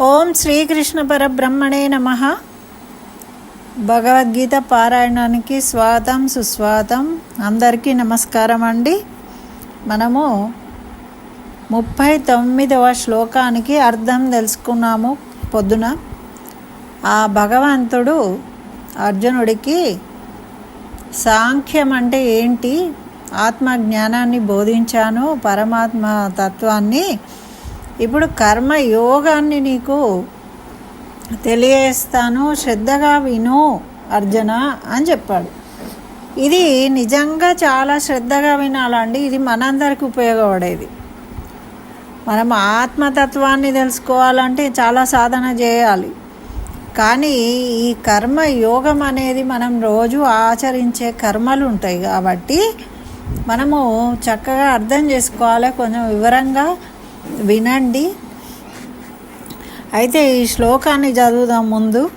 ఓం శ్రీకృష్ణ పరబ్రహ్మణే నమ. భగవద్గీత పారాయణానికి స్వాగతం సుస్వాగతం. అందరికీ నమస్కారం అండి. మనము ముప్పై తొమ్మిదవ శ్లోకానికి అర్థం తెలుసుకున్నాము పొద్దున. ఆ భగవంతుడు అర్జునుడికి సాంఖ్యం అంటే ఏంటి ఆత్మ జ్ఞానాన్ని బోధించాను పరమాత్మ తత్వాన్ని ఇప్పుడు కర్మ యోగాన్ని నీకు తెలియజేస్తాను. శ్రద్ధగా విను అర్జున అని చెప్పాడు. ఇది నిజంగా చాలా శ్రద్ధగా వినాలండి ఇది మనందరికి ఉపయోగపడేది. మనం ఆత్మతత్వాన్ని తెలుసుకోవాలంటే చాలా సాధన చేయాలి. కానీ ఈ కర్మ యోగం అనేది మనం రోజు ఆచరించే కర్మలు ఉంటాయి కాబట్టి మనము చక్కగా అర్థం చేసుకోవాలి. కొంచెం వివరంగా వినండి. అయితే ఈ శ్లోకాన్ని చదువుదాం ముందు.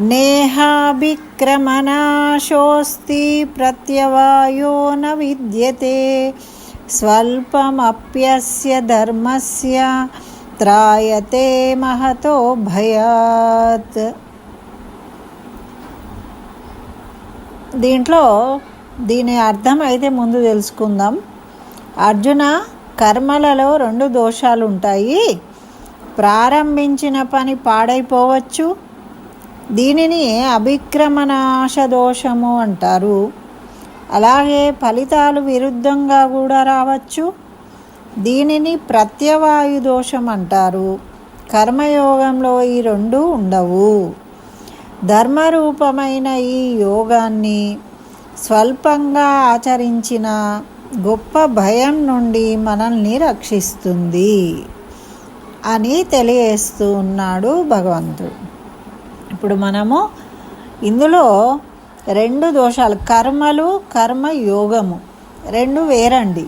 నేహాభిక్రమనాశోస్తి ప్రత్యవాయో న విద్యతే స్వల్పమప్యస్య ధర్మస్య త్రాయతే మహతో భయాత్. దీంట్లో దీని అర్థం అయితే ముందు తెలుసుకుందాం. అర్జున కర్మలలో రెండు దోషాలు ఉంటాయి ప్రారంభించిన పని పాడైపోవచ్చు. దీనిని అభిక్రమనాశ దోషము అంటారు. అలాగే ఫలితాలు విరుద్ధంగా కూడా రావచ్చు. దీనిని ప్రత్యవాయు దోషం అంటారు. కర్మయోగంలో ఈ రెండు ఉండవు. ధర్మరూపమైన ఈ యోగాన్ని స్వల్పంగా ఆచరించిన గొప్ప భయం నుండి మనల్ని రక్షిస్తుంది అని తెలియజేస్తూ ఉన్నాడు భగవంతుడు. ఇప్పుడు మనము ఇందులో రెండు దోషాలు కర్మలు కర్మ యోగము రెండు వేరండి.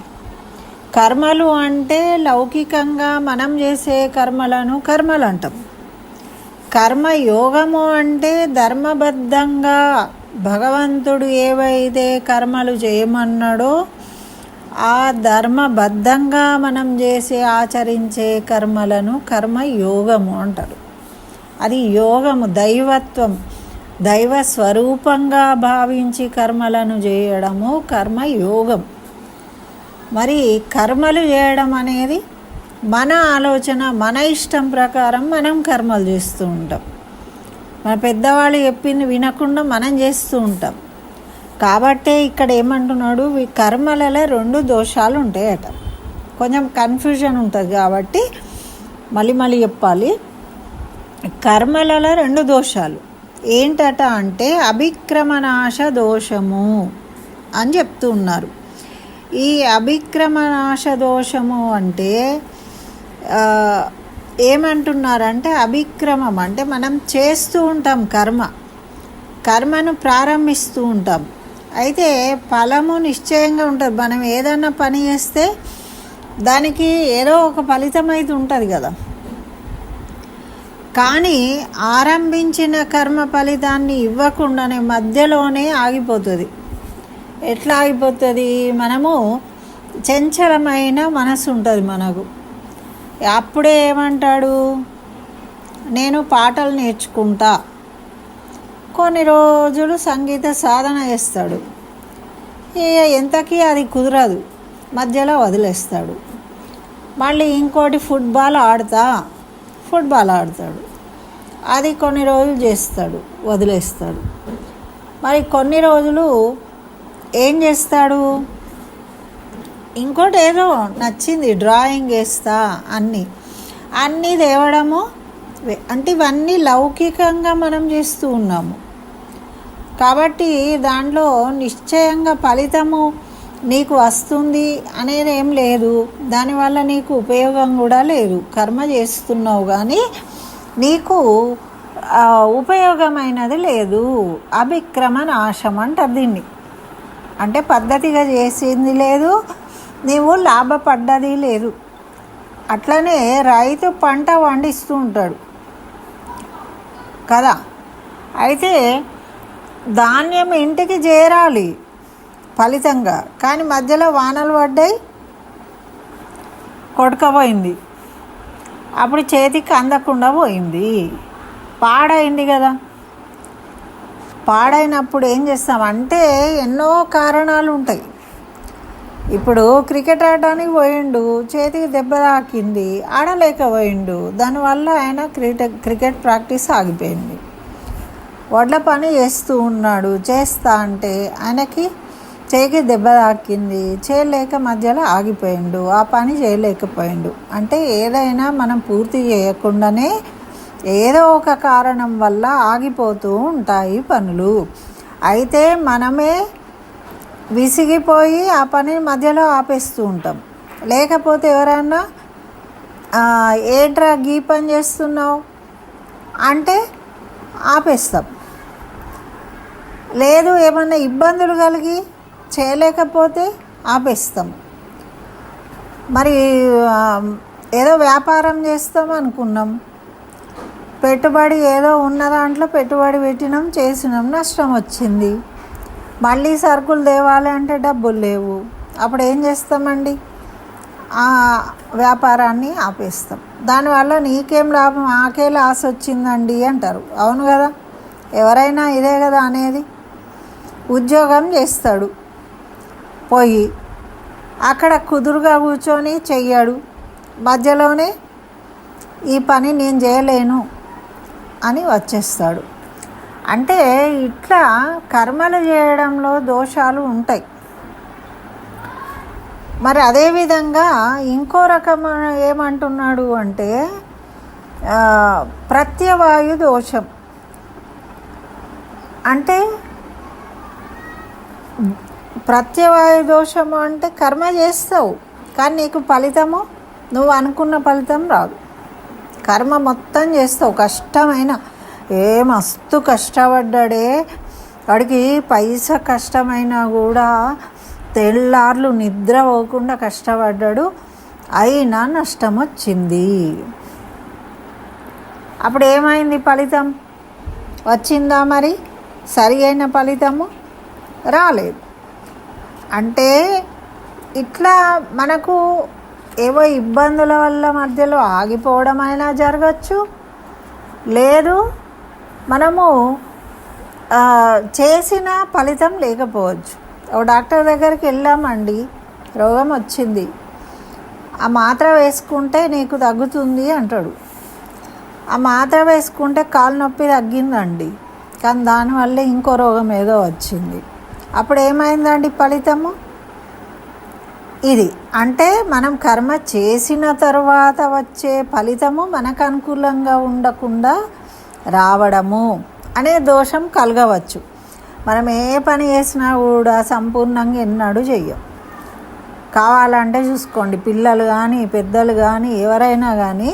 కర్మలు అంటే లౌకికంగా మనం చేసే కర్మలను కర్మలు అంటాం. కర్మ యోగము అంటే ధర్మబద్ధంగా భగవంతుడు ఏవైతే కర్మలు చేయమన్నాడో ఆ ధర్మబద్ధంగా మనం చేసే ఆచరించే కర్మలను కర్మ యోగము అంటారు. అది యోగము దైవత్వం. దైవ స్వరూపంగా భావించి కర్మలను చేయడము కర్మ యోగం మరి కర్మలు చేయడం అనేది మన ఆలోచన మన ఇష్టం ప్రకారం మనం కర్మలు చేస్తూ ఉంటాం. మన పెద్దవాళ్ళు చెప్పింది వినకుండా మనం చేస్తూ ఉంటాం. కాబట్టే ఇక్కడ ఏమంటున్నాడు ఈ కర్మలలో రెండు దోషాలు ఉంటాయట కొంచెం కన్ఫ్యూజన్ ఉంటుంది కాబట్టి మళ్ళీ మళ్ళీ చెప్పాలి. కర్మలలో రెండు దోషాలు. ఏంటట అంటే అభిక్రమనాశ దోషము అని చెప్తూ ఉన్నారు. ఈ అభిక్రమనాశ దోషము అంటే ఏమంటున్నారంటే అభిక్రమం. అంటే మనం చేస్తూ ఉంటాం కర్మ. కర్మను ప్రారంభిస్తూ ఉంటాం. అయితే ఫలము నిశ్చయంగా ఉంటుంది. మనం ఏదన్నా పని చేస్తే దానికి ఏదో ఒక ఫలితం అయితే ఉంటుంది కదా. కానీ ఆరంభించిన కర్మ ఫలితాన్ని ఇవ్వకుండానే మధ్యలోనే ఆగిపోతుంది. ఎట్లా ఆగిపోతుంది? మనము చంచలమైన మనసు ఉంటుంది మనకు. అప్పుడే ఏమంటాడు? నేను పాటలు నేర్చుకుంటా. కొన్ని రోజులు సంగీత సాధన చేస్తాడు. ఇక ఎంతకీ అది కుదరదు. మధ్యలో వదిలేస్తాడు. మళ్ళీ ఇంకోటి ఫుట్బాల్ ఆడతా. ఫుట్బాల్ ఆడతాడు. అది కొన్ని రోజులు చేస్తాడు వదిలేస్తాడు. మరి కొన్ని రోజులు ఏం చేస్తాడు? ఇంకోటి ఏదో నచ్చింది డ్రాయింగ్ వేస్తా అన్నీ. అన్నీ తేవడము అంటే ఇవన్నీ లౌకికంగా మనం చేస్తూ ఉన్నాము. కాబట్టి దాంట్లో నిశ్చయంగా ఫలితము నీకు వస్తుంది అనేది ఏం లేదు. దానివల్ల నీకు ఉపయోగం కూడా లేదు. కర్మ చేస్తున్నావు కానీ నీకు ఉపయోగమైనది లేదు. అభిక్రమ నాశం అంటారు దీన్ని. అంటే పద్ధతిగా చేసింది లేదు నీవు లాభపడ్డది లేదు. అట్లనే రైతు పంట పండిస్తూ ఉంటాడు. కదా? అయితే ధాన్యం ఇంటికి చేరాలి ఫలితంగా. కానీ మధ్యలో వానలు పడ్డాయి కొడకపోయింది. అప్పుడు చేతికి అందకుండా పోయింది. పాడైంది కదా. పాడైనప్పుడు ఏం చేస్తాం? అంటే ఎన్నో కారణాలు ఉంటాయి. ఇప్పుడు క్రికెట్ ఆడడానికి పోయిండు చేతికి దెబ్బ తాకింది ఆడలేకపోయిండు. దానివల్ల ఆయన క్రికెట్ క్రికెట్ ప్రాక్టీస్ ఆగిపోయింది. వడ్ల పని చేస్తూ ఉన్నాడు. చేస్తా అంటే ఆయనకి చేయికి దెబ్బ తాకింది. చేయలేక మధ్యలో ఆగిపోయిండు. ఆ పని చేయలేకపోయిండు. అంటే ఏదైనా మనం పూర్తి చేయకుండానే ఏదో ఒక కారణం వల్ల ఆగిపోతూ ఉంటాయి పనులు. అయితే మనమే విసిగిపోయి ఆ పని మధ్యలో ఆపేస్తూ ఉంటాం. లేకపోతే ఎవరన్నా ఏట్రా గీ పని చేస్తున్నావు? అంటే ఆపేస్తాం. లేదు ఏమన్నా ఇబ్బందులు కలిగి చేయలేకపోతే ఆపేస్తాం. మరి ఏదో వ్యాపారం చేస్తాం అనుకున్నాం. పెట్టుబడి ఏదో ఉన్న దాంట్లో పెట్టుబడి పెట్టినాం చేసినాం నష్టం వచ్చింది. మళ్ళీ సరుకులు తేవాలి అంటే డబ్బులు లేవు. అప్పుడు ఏం చేస్తామండి? ఆ వ్యాపారాన్ని ఆపేస్తాం. దానివల్ల నీకేం లాభం? ఆకే లాస్ వచ్చిందండి అంటారు. అవును కదా? ఎవరైనా ఇదే కదా అనేది. ఉద్యోగం చేస్తాడు. పోయి అక్కడ కుదురుగా కూర్చొని చెయ్యడు. మధ్యలోనే ఈ పని నేను చేయలేను అని వచ్చేస్తాడు. అంటే ఇట్లా కర్మలు చేయడంలో దోషాలు ఉంటాయి. మరి అదేవిధంగా ఇంకో రకం ఏమంటున్నాడు అంటే ప్రత్యవాయు దోషం. అంటే ప్రత్యవాయు దోషము అంటే కర్మ చేస్తావు కానీ నీకు ఫలితము? నువ్వు అనుకున్న ఫలితం రాదు. కర్మ మొత్తం చేస్తావు కష్టమైన. ఏ మస్తు కష్టపడ్డాడే. వాడికి పైస కష్టమైనా కూడా తెల్లార్లు నిద్ర పోకుండా కష్టపడ్డాడు. అయినా నష్టం వచ్చింది. అప్పుడు ఏమైంది ఫలితం? వచ్చిందా మరి? సరి అయిన ఫలితము? రాలేదు. అంటే ఇట్లా మనకు ఏవో ఇబ్బందుల వల్ల మధ్యలో ఆగిపోవడం అయినా జరగచ్చు. లేదు మనము చేసిన ఫలితం లేకపోవచ్చు. ఒక డాక్టర్ దగ్గరికి వెళ్ళామండి. రోగం వచ్చింది. ఆ మాత్ర వేసుకుంటే నీకు తగ్గుతుంది అంటాడు. ఆ మాత్ర వేసుకుంటే కాలు నొప్పి తగ్గిందండి. కానీ దానివల్ల ఇంకో రోగం ఏదో వచ్చింది. అప్పుడు ఏమైందండి ఫలితము? ఇది అంటే మనం కర్మ చేసిన తర్వాత వచ్చే ఫలితము మనకు అనుకూలంగా ఉండకుండా రావడము అనే దోషం కలగవచ్చు. మనం ఏ పని చేసినా కూడా సంపూర్ణంగా ఎన్నడూ చెయ్యం. కావాలంటే చూసుకోండి పిల్లలు కానీ పెద్దలు కానీ ఎవరైనా కానీ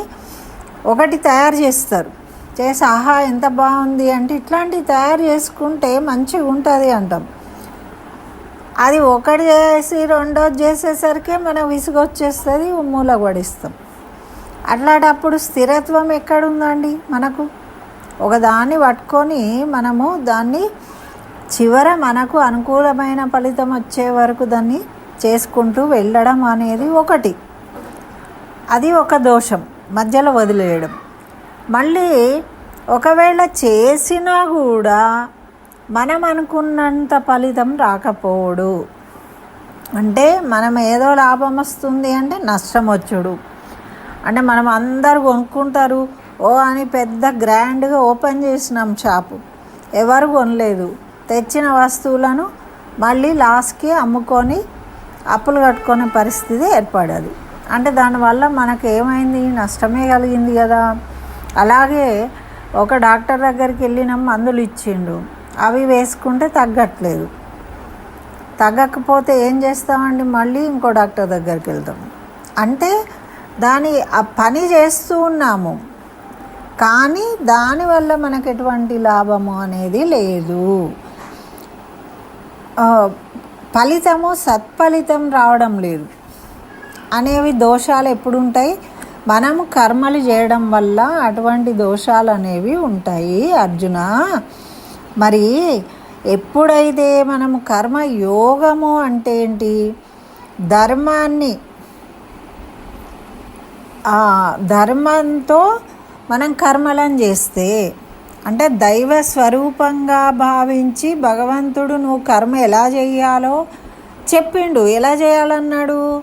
ఒకటి తయారు చేస్తారు. చేసి ఆహా ఎంత బాగుంది అంటే ఇట్లాంటివి తయారు చేసుకుంటే మంచిగా ఉంటుంది అంటాం. అది ఒకటి చేసి రెండోది చేసేసరికి మనం విసుగొచ్చేస్తుంది మూల పడిస్తాం. అట్లాంటప్పుడు స్థిరత్వం ఎక్కడుందండి మనకు? ఒక దాన్ని పట్టుకొని మనము దాన్ని చివర మనకు అనుకూలమైన ఫలితం వచ్చే వరకు దాన్ని చేసుకుంటూ వెళ్ళడం అనేది ఒకటి. అది ఒక దోషం మధ్యలో వదిలేయడం. మళ్ళీ ఒకవేళ చేసినా కూడా మనం అనుకున్నంత ఫలితం రాకపోవడు. అంటే మనం ఏదో లాభం వస్తుంది అంటే నష్టం వచ్చుడు. అంటే మనం అందరు కొనుక్కుంటారు ఓ అని పెద్ద గ్రాండ్గా ఓపెన్ చేసినాం షాపు. ఎవరు కొనలేదు. తెచ్చిన వస్తువులను మళ్ళీ లాస్ట్కి అమ్ముకొని అప్పులు కట్టుకునే పరిస్థితి ఏర్పడదు. అంటే దానివల్ల మనకు ఏమైంది? నష్టమే కలిగింది కదా. అలాగే ఒక డాక్టర్ దగ్గరికి వెళ్ళినాం మందులు ఇచ్చిండు. అవి వేసుకుంటే తగ్గట్లేదు. తగ్గకపోతే ఏం చేస్తామండి? మళ్ళీ ఇంకో డాక్టర్ దగ్గరికి వెళ్తాం అంటే దాని ఆ పని చేస్తూ ఉన్నాము. కానీ దానివల్ల మనకు ఎటువంటి లాభము అనేది లేదు. ఫలితము సత్ఫలితం రావడం లేదు. అనేవి దోషాలు ఎప్పుడు ఉంటాయి మనము కర్మలు చేయడం వల్ల అటువంటి దోషాలు అనేవి ఉంటాయి. అర్జున మరి ఎప్పుడైతే మనము కర్మ యోగము అంటే ఏంటి? ధర్మాన్ని ధర్మంతో మనం కర్మలను చేస్తే అంటే దైవ స్వరూపంగా భావించి భగవంతుడు నువ్వు కర్మ ఎలా చేయాలో చెప్పిండు. ఎలా చేయాలన్నాడు?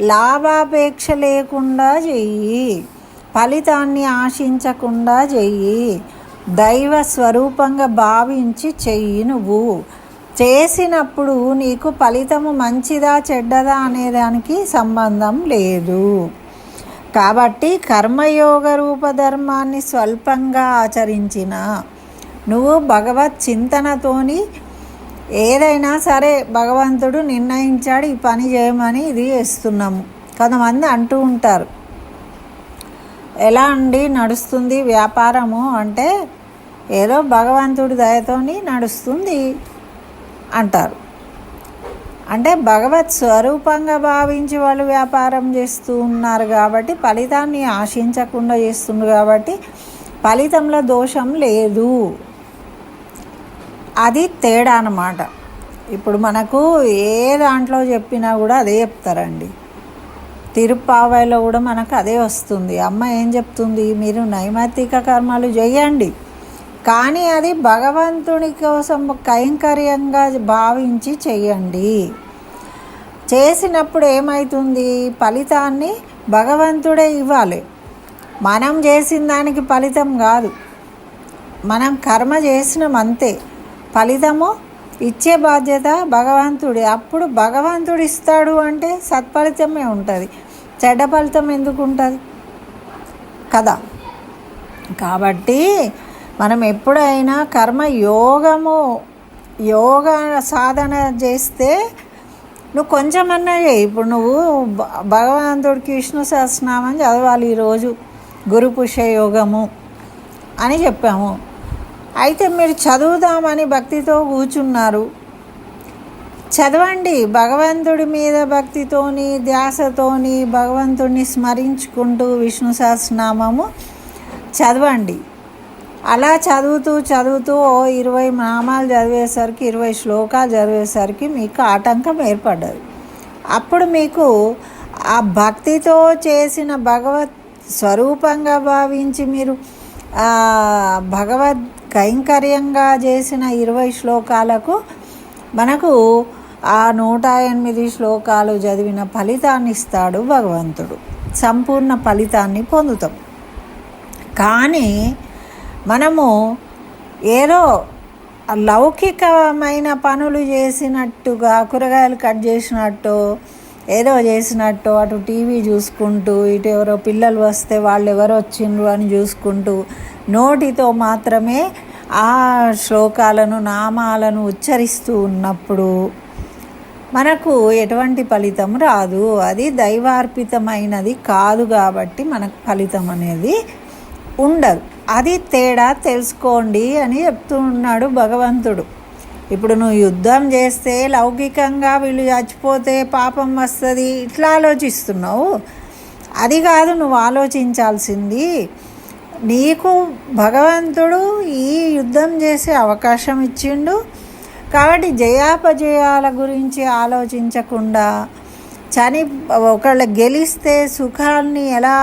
లాభాపేక్ష లేకుండా చెయ్యి. ఫలితాన్ని ఆశించకుండా చెయ్యి. దైవ స్వరూపంగా భావించి చెయ్యి నువ్వు చేసినప్పుడు నీకు ఫలితము మంచిదా చెడ్డదా అనేదానికి సంబంధం లేదు. కాబట్టి కర్మయోగ రూపధర్మాన్ని స్వల్పంగా ఆచరించిన నువ్వు భగవత్ చింతనతోని ఏదైనా సరే భగవంతుడు నిర్ణయించాడు ఈ పని చేయమని ఇది చేస్తున్నాము. కొంతమంది అంటూ ఉంటారు. ఎలా అండి నడుస్తుంది వ్యాపారము అంటే ఏదో భగవంతుడి దయతోని నడుస్తుంది అంటారు. అంటే భగవత్ స్వరూపంగా భావించి వాళ్ళు వ్యాపారం చేస్తూ ఉన్నారు కాబట్టి ఫలితాన్ని ఆశించకుండా చేస్తున్నారు కాబట్టి ఫలితంలో దోషం లేదు. అది తేడా అన్నమాట. ఇప్పుడు మనకు ఏ దాంట్లో చెప్పినా కూడా అదే చెప్తారండి. తిరుప్పావాయిలో కూడా మనకు అదే వస్తుంది. అమ్మ ఏం చెప్తుంది? మీరు నైమిత్తిక కర్మలు చేయండి. కానీ అది భగవంతుని కోసం కైంకర్యంగా భావించి చెయ్యండి చేసినప్పుడు ఏమవుతుంది ఫలితాన్ని భగవంతుడే ఇవ్వాలి. మనం చేసిన దానికి ఫలితం కాదు. మనం కర్మ చేసినాం అంతే. ఫలితము ఇచ్చే బాధ్యత భగవంతుడి. అప్పుడు భగవంతుడు ఇస్తాడు అంటే సత్ఫలితమే ఉంటుంది. చెడ్డ ఫలితం ఎందుకు ఉంటుంది కదా. కాబట్టి మనం ఎప్పుడైనా కర్మ యోగము యోగ సాధన చేస్తే నువ్వు కొంచెమన్నా ఇప్పుడు నువ్వు భ- భగవంతుడికి విష్ణు సహస్రనామని చదవాలి ఈరోజు. గురు యోగము అని చెప్పాము. అయితే మీరు చదువుదామని భక్తితో కూర్చున్నారు. చదవండి. భగవంతుడి మీద భక్తితోని ధ్యాసతోని భగవంతుడిని స్మరించుకుంటూ విష్ణు సహస్రనామము చదవండి. అలా చదువుతూ చదువుతూ ఓ ఇరవై నామాలు చదివేసరికి ఇరవై శ్లోకాలు చదివేసరికి మీకు ఆటంకం ఏర్పడ్డది. అప్పుడు మీకు ఆ భక్తితో చేసిన భగవత్ స్వరూపంగా భావించి మీరు భగవద్ కైంకర్యంగా చేసిన ఇరవై శ్లోకాలకు మనకు ఆ నూట ఎనిమిది శ్లోకాలు చదివిన ఫలితాన్ని ఇస్తాడు భగవంతుడు. సంపూర్ణ ఫలితాన్ని పొందుతాం. కానీ మనము ఏదో లౌకికమైన పనులు చేసినట్టుగా కూరగాయలు కట్ చేసినట్టు ఏదో చేసినట్టు అటు టీవీ చూసుకుంటూ ఇటు ఎవరో పిల్లలు వస్తే వాళ్ళు ఎవరు వచ్చిండ్రు అని చూసుకుంటూ నోటితో మాత్రమే ఆ శ్లోకాలను నామాలను ఉచ్చరిస్తూ ఉన్నప్పుడు మనకు ఎటువంటి ఫలితం రాదు. అది దైవార్పితమైనది కాదు కాబట్టి మనకు ఫలితం అనేది ఉండదు. అది తేడా తెలుసుకోండి అని చెప్తూ ఉన్నాడు భగవంతుడు. ఇప్పుడు నువ్వు యుద్ధం చేస్తే లౌకికంగా వీళ్ళు చచ్చిపోతే పాపం వస్తుంది. ఇట్లా ఆలోచిస్తున్నావు. అది కాదు నువ్వు ఆలోచించాల్సింది. నీకు భగవంతుడు ఈ యుద్ధం చేసే అవకాశం ఇచ్చిండు. కాబట్టి జయాపజయాల గురించి ఆలోచించకుండా చని ఒకళ్ళు గెలిస్తే సుఖాన్ని ఎలా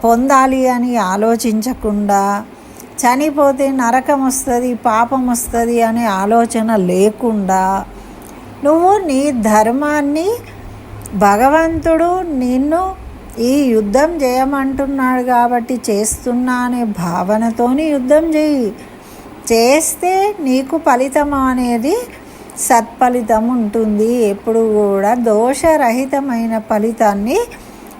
పొందాలి అని ఆలోచించకుండా చనిపోతే నరకం వస్తుంది పాపం వస్తుంది అనే ఆలోచన లేకుండా నువ్వు నీ ధర్మాన్ని భగవంతుడు నిన్ను ఈ యుద్ధం చేయమంటున్నాడు కాబట్టి చేస్తున్నా అనే భావనతోని యుద్ధం చేయి చేస్తే నీకు ఫలితం అనేది సత్ఫలితం ఉంటుంది. ఎప్పుడు కూడా దోషరహితమైన ఫలితాన్ని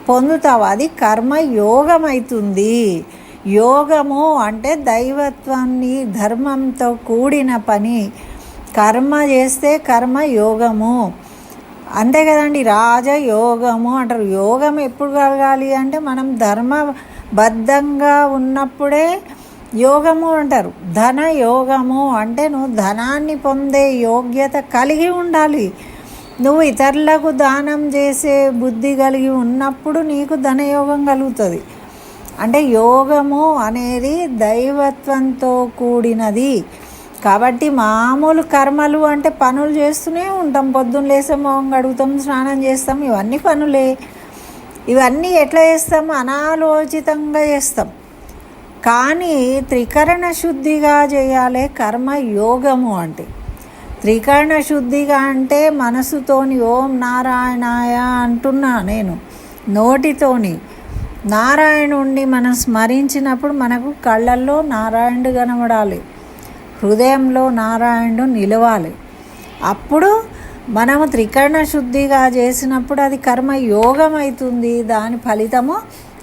పొందుతావు. అది కర్మయోగం అవుతుంది యోగము అంటే దైవత్వాన్ని ధర్మంతో కూడిన పని. కర్మ చేస్తే కర్మ యోగము అంతే కదండి రాజయోగము అంటారు. యోగం ఎప్పుడు కలగాలి అంటే మనం ధర్మబద్ధంగా ఉన్నప్పుడే యోగము అంటారు. ధన యోగము అంటే నువ్వు ధనాన్ని పొందే యోగ్యత కలిగి ఉండాలి. నువ్వు ఇతరులకు దానం చేసే బుద్ధి కలిగి ఉన్నప్పుడు నీకు ధనయోగం కలుగుతుంది. అంటే యోగము అనేది దైవత్వంతో కూడినది. కాబట్టి మామూలు కర్మలు అంటే పనులు చేస్తూనే ఉంటాం. పొద్దున్న లేసే మొహం కడుగుతాం స్నానం చేస్తాం. ఇవన్నీ పనులే. ఇవన్నీ ఎట్లా చేస్తాం? అనాలోచితంగా చేస్తాం. కానీ త్రికరణ శుద్ధిగా చేయాలి కర్మ యోగము అంటే. త్రికరణ శుద్ధిగా అంటే మనసుతోని ఓం నారాయణాయ అంటున్నా నేను. నోటితోని. నారాయణుణ్ణి మనం స్మరించినప్పుడు మనకు కళ్ళల్లో నారాయణుడు కనబడాలి. హృదయంలో నారాయణుడు నిలవాలి. అప్పుడు మనము త్రికరణ శుద్ధిగా చేసినప్పుడు అది కర్మ యోగం అవుతుంది దాని ఫలితము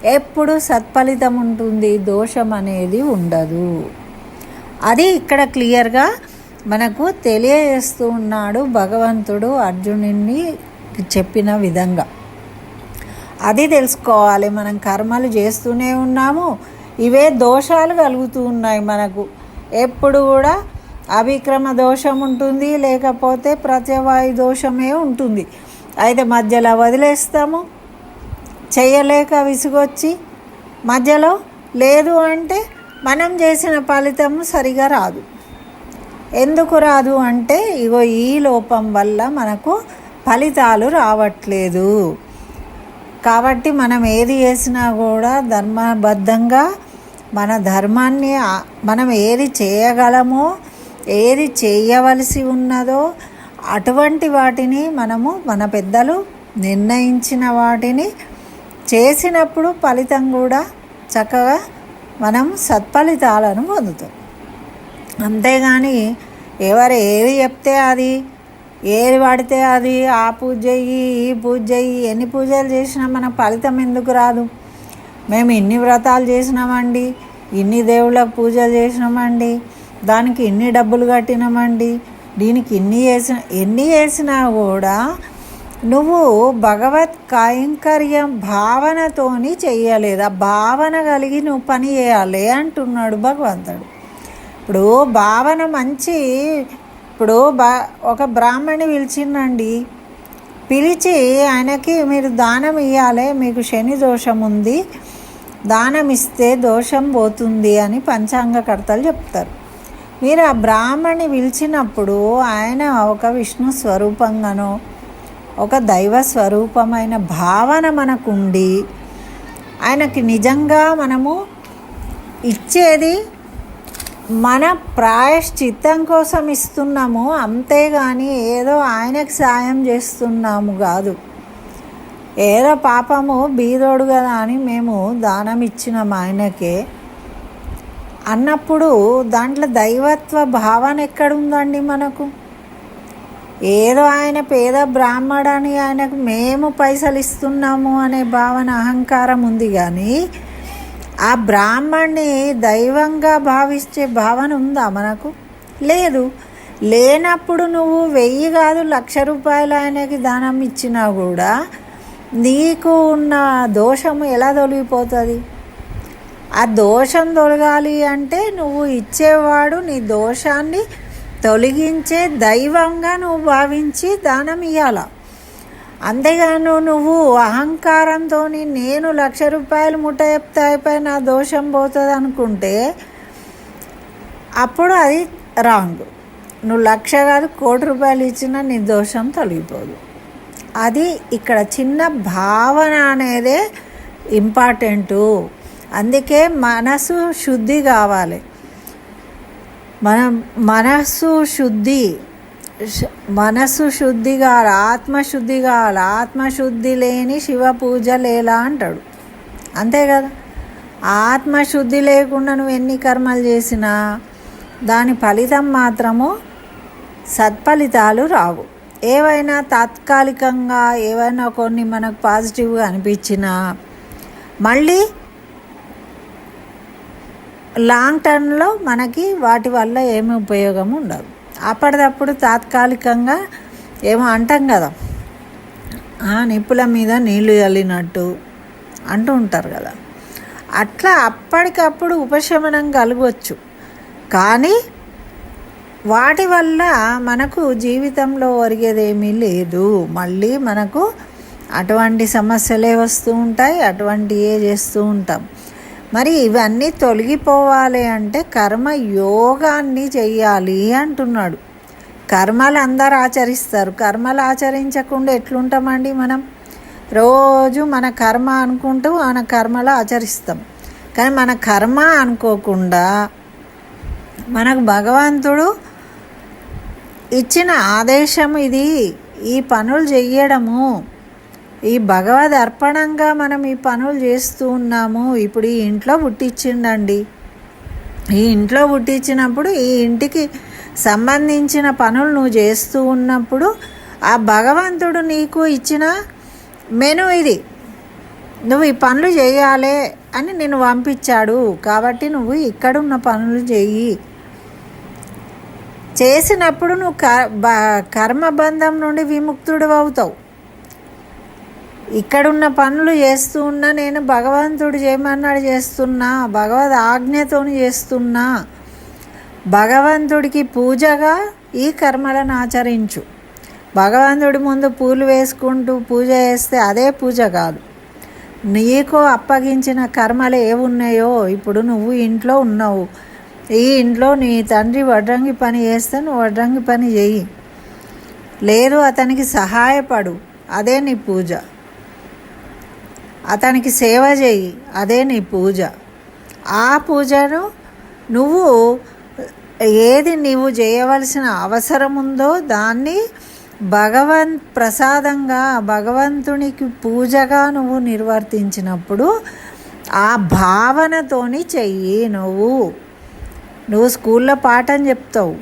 ఎప్పుడు సత్ఫలితం ఉంటుంది దోషం అనేది ఉండదు. అది ఇక్కడ క్లియర్గా మనకు తెలియజేస్తూ ఉన్నాడు భగవంతుడు అర్జునుడిని చెప్పిన విధంగా. అది తెలుసుకోవాలి. మనం కర్మలు చేస్తూనే ఉన్నాము. ఇవే దోషాలు కలుగుతూ ఉన్నాయి మనకు. ఎప్పుడు కూడా అవిక్రమ దోషం ఉంటుంది లేకపోతే ప్రత్యవాయు దోషమే ఉంటుంది. అయితే మధ్యలో వదిలేస్తాము. చేయలేక విసుగొచ్చి మధ్యలో లేదు అంటే మనం చేసిన ఫలితం సరిగా రాదు. ఎందుకు రాదు అంటే ఇగో ఈ లోపం వల్ల మనకు ఫలితాలు రావట్లేదు. కాబట్టి మనం ఏది చేసినా కూడా ధర్మబద్ధంగా మన ధర్మాన్ని మనం ఏది చేయగలమో ఏది చేయవలసి ఉన్నదో అటువంటి వాటిని మనము మన పెద్దలు నిర్ణయించిన వాటిని చేసినప్పుడు ఫలితం కూడా చక్కగా మనం సత్ఫలితాలను పొందుతాం. అంతేగాని ఎవరు ఏది చెప్తే అది ఏది పడితే అది ఆ పూజ చెయ్యి ఈ పూజ చెయ్యి ఎన్ని పూజలు చేసినా మన ఫలితం ఎందుకు రాదు? మేము ఇన్ని వ్రతాలు చేసినామండి ఇన్ని దేవుళ్ళకు పూజలు చేసినామండి దానికి ఇన్ని డబ్బులు కట్టినామండి దీనికి ఇన్ని చేసిన ఎన్ని చేసినా కూడా నువ్వు భగవత్ కైంకర్యం భావనతోని చేయలేదు ఆ భావన కలిగి నువ్వు పని చేయాలి అంటున్నాడు భగవంతుడు. ఇప్పుడు భావన మంచి ఇప్పుడు బా ఒక బ్రాహ్మణి పిలిచిందండి. పిలిచి ఆయనకి మీరు దానం ఇవ్వాలి మీకు శని దోషం ఉంది దానం ఇస్తే దోషం పోతుంది అని పంచాంగకర్తలు చెప్తారు. మీరు ఆ బ్రాహ్మణి పిలిచినప్పుడు ఆయన ఒక విష్ణు స్వరూపంగానో ఒక దైవ స్వరూపమైన భావన మనకుండి ఆయనకి నిజంగా మనము ఇచ్చేది మన ప్రాయశ్చిత్తం కోసం ఇస్తున్నాము అంతేగాని ఏదో ఆయనకు సాయం చేస్తున్నాము కాదు. ఏదో పాపము బీదోడు కదా అని మేము దానం ఇచ్చినాం ఆయనకే. అన్నప్పుడు దాంట్లో దైవత్వ భావన ఎక్కడుందండి మనకు? ఏదో ఆయన పేద బ్రాహ్మడని ఆయనకు మేము పైసలు ఇస్తున్నాము అనే భావన అహంకారం ఉంది కానీ ఆ బ్రాహ్మణ్ణి దైవంగా భావించే భావన ఉందా మనకు? లేదు. లేనప్పుడు నువ్వు వెయ్యి కాదు లక్ష రూపాయలు ఆయనకి దానం ఇచ్చినా కూడా నీకు ఉన్న దోషము ఎలా తొలగిపోతుంది? ఆ దోషం తొలగాలి అంటే నువ్వు ఇచ్చేవాడు నీ దోషాన్ని తొలగించే దైవంగా నువ్వు భావించి దానం ఇవ్వాల అంతేగాను నువ్వు అహంకారంతో నేను లక్ష రూపాయలు ముట్ట చెప్తాయిపై నా దోషం పోతుంది అనుకుంటే అప్పుడు అది రాంగ్. నువ్వు లక్ష కాదు కోటి రూపాయలు ఇచ్చినా నీ దోషం తొలగిపోదు. అది ఇక్కడ చిన్న భావన అనేదే ఇంపార్టెంటు. అందుకే మనసు శుద్ధి కావాలి. మన మనస్సు శుద్ధి శ- మనస్సు శుద్ధి కాదు ఆత్మశుద్ధి కాదు ఆత్మశుద్ధి లేని శివ పూజ లేలా అంటాడు. అంతే కదా? ఆత్మశుద్ధి లేకుండా నువ్వు ఎన్ని కర్మలు చేసినా దాని ఫలితం మాత్రము సత్ఫలితాలు రావు. ఏవైనా తాత్కాలికంగా ఏవైనా కొన్ని మనకు పాజిటివ్గా అనిపించినా మళ్ళీ లాంగ్ టర్మ్లో మనకి వాటి వల్ల ఏమి ఉపయోగం ఉండదు. అప్పటిదప్పుడు తాత్కాలికంగా ఏమో అంటాం కదా ఆ, నిప్పుల మీద నీళ్ళు చల్లినట్టు అంటూ ఉంటారు కదా. అట్లా అప్పటికప్పుడు ఉపశమనం కలగవచ్చు కానీ వాటి వల్ల మనకు జీవితంలో ఒరిగేదేమీ లేదు. మళ్ళీ మనకు అటువంటి సమస్యలే వస్తూ ఉంటాయి అటువంటివే చేస్తూ ఉంటాం. మరి ఇవన్నీ తొలగిపోవాలి అంటే కర్మ యోగాన్ని చెయ్యాలి అంటున్నాడు. కర్మలు అందరు ఆచరిస్తారు. కర్మలు ఆచరించకుండా ఎట్లుంటామండి మనం? రోజు మన కర్మ అనుకుంటూ మన కర్మలు ఆచరిస్తాం. కానీ మన కర్మ అనుకోకుండా మనకు భగవంతుడు ఇచ్చిన ఆదేశం ఇది. ఈ పనులు చెయ్యడము ఈ భగవద్ అర్పణంగా మనం ఈ పనులు చేస్తూ ఉన్నాము. ఇప్పుడు ఈ ఇంట్లో పుట్టించిండండి. ఈ ఇంట్లో పుట్టించినప్పుడు ఈ ఇంటికి సంబంధించిన పనులు నువ్వు చేస్తూ ఉన్నప్పుడు ఆ భగవంతుడు నీకు ఇచ్చిన మెను ఇది. నువ్వు ఈ పనులు చేయాలి అని నేను పంపించాడు. కాబట్టి నువ్వు ఇక్కడున్న పనులు చెయ్యి. చేసినప్పుడు నువ్వు క బ- కర్మబంధం నుండి విముక్తుడు అవుతావు. ఇక్కడున్న పనులు చేస్తూ ఉన్నా నేను భగవంతుడు చేయమన్నాడు చేస్తున్నా భగవద్ ఆజ్ఞతోని చేస్తున్నా. భగవంతుడికి పూజగా ఈ కర్మలను ఆచరించు. భగవంతుడి ముందు పూలు వేసుకుంటూ పూజ చేస్తే అదే పూజ కాదు. నీకు అప్పగించిన కర్మలు ఏమున్నాయో ఇప్పుడు నువ్వు ఇంట్లో ఉన్నావు. ఈ ఇంట్లో నీ తండ్రి వడ్రంగి పని చేస్తే నువ్వు వడ్రంగి పని చెయ్యి లేదు అతనికి సహాయపడు. అదే నీ పూజ. అతనికి సేవ చేయి అదే నీ పూజ. ఆ పూజను నువ్వు ఏది నీవు చేయవలసిన అవసరం ఉందో దాన్ని భగవన్ ప్రసాదంగా భగవంతునికి పూజగా నువ్వు నిర్వర్తించినప్పుడు ఆ భావనతోని చెయ్యి నువ్వు. నువ్వు స్కూల్లో పాఠం చెప్తావు.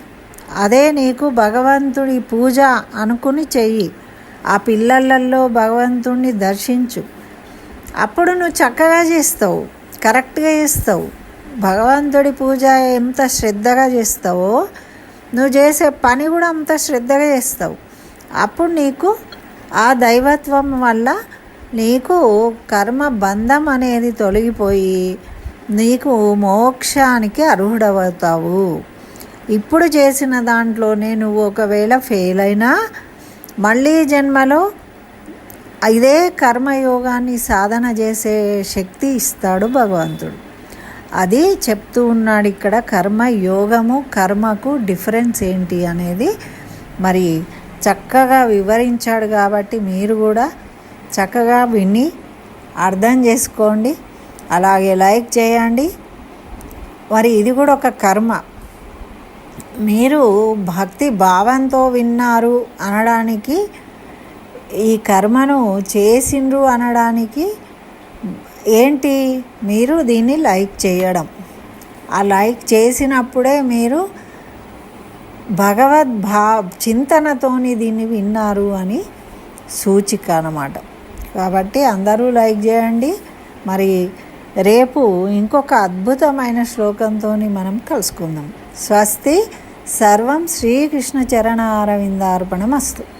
అదే నీకు భగవంతుడి పూజ అనుకుని చెయ్యి. ఆ పిల్లలలో భగవంతుణ్ణి దర్శించు. అప్పుడు నువ్వు చక్కగా చేస్తావు కరెక్ట్గా చేస్తావు భగవంతుడి పూజ ఎంత శ్రద్ధగా చేస్తావో నువ్వు చేసే పని కూడా అంత శ్రద్ధగా చేస్తావు. అప్పుడు నీకు ఆ దైవత్వం వల్ల నీకు కర్మ బంధం అనేది తొలగిపోయి నీకు మోక్షానికి అర్హుడవుతావు. ఇప్పుడు చేసిన దాంట్లోనే నువ్వు ఒకవేళ ఫెయిల్ అయినా మళ్ళీ జన్మలో ఇదే కర్మయోగాన్ని సాధన చేసే శక్తి ఇస్తాడు భగవంతుడు. అది చెప్తూ ఉన్నాడు ఇక్కడ కర్మ యోగము కర్మకు డిఫరెన్స్ ఏంటి అనేది. మరి చక్కగా వివరించాడు కాబట్టి మీరు కూడా చక్కగా విని అర్థం చేసుకోండి. అలాగే లైక్ చేయండి. మరి ఇది కూడా ఒక కర్మ. మీరు భక్తి భావంతో విన్నారు అనడానికి ఈ కర్మను చేసిండ్రు అనడానికి ఏంటి? మీరు దీన్ని లైక్ చేయడం. ఆ లైక్ చేసినప్పుడే మీరు భగవద్ భా చింతనతోని దీన్ని విన్నారు అని సూచిక అన్నమాట. కాబట్టి అందరూ లైక్ చేయండి. మరి రేపు ఇంకొక అద్భుతమైన శ్లోకంతో మనం కలుసుకుందాం. స్వస్తి సర్వం శ్రీకృష్ణ చరణ అరవిందార్పణమస్తు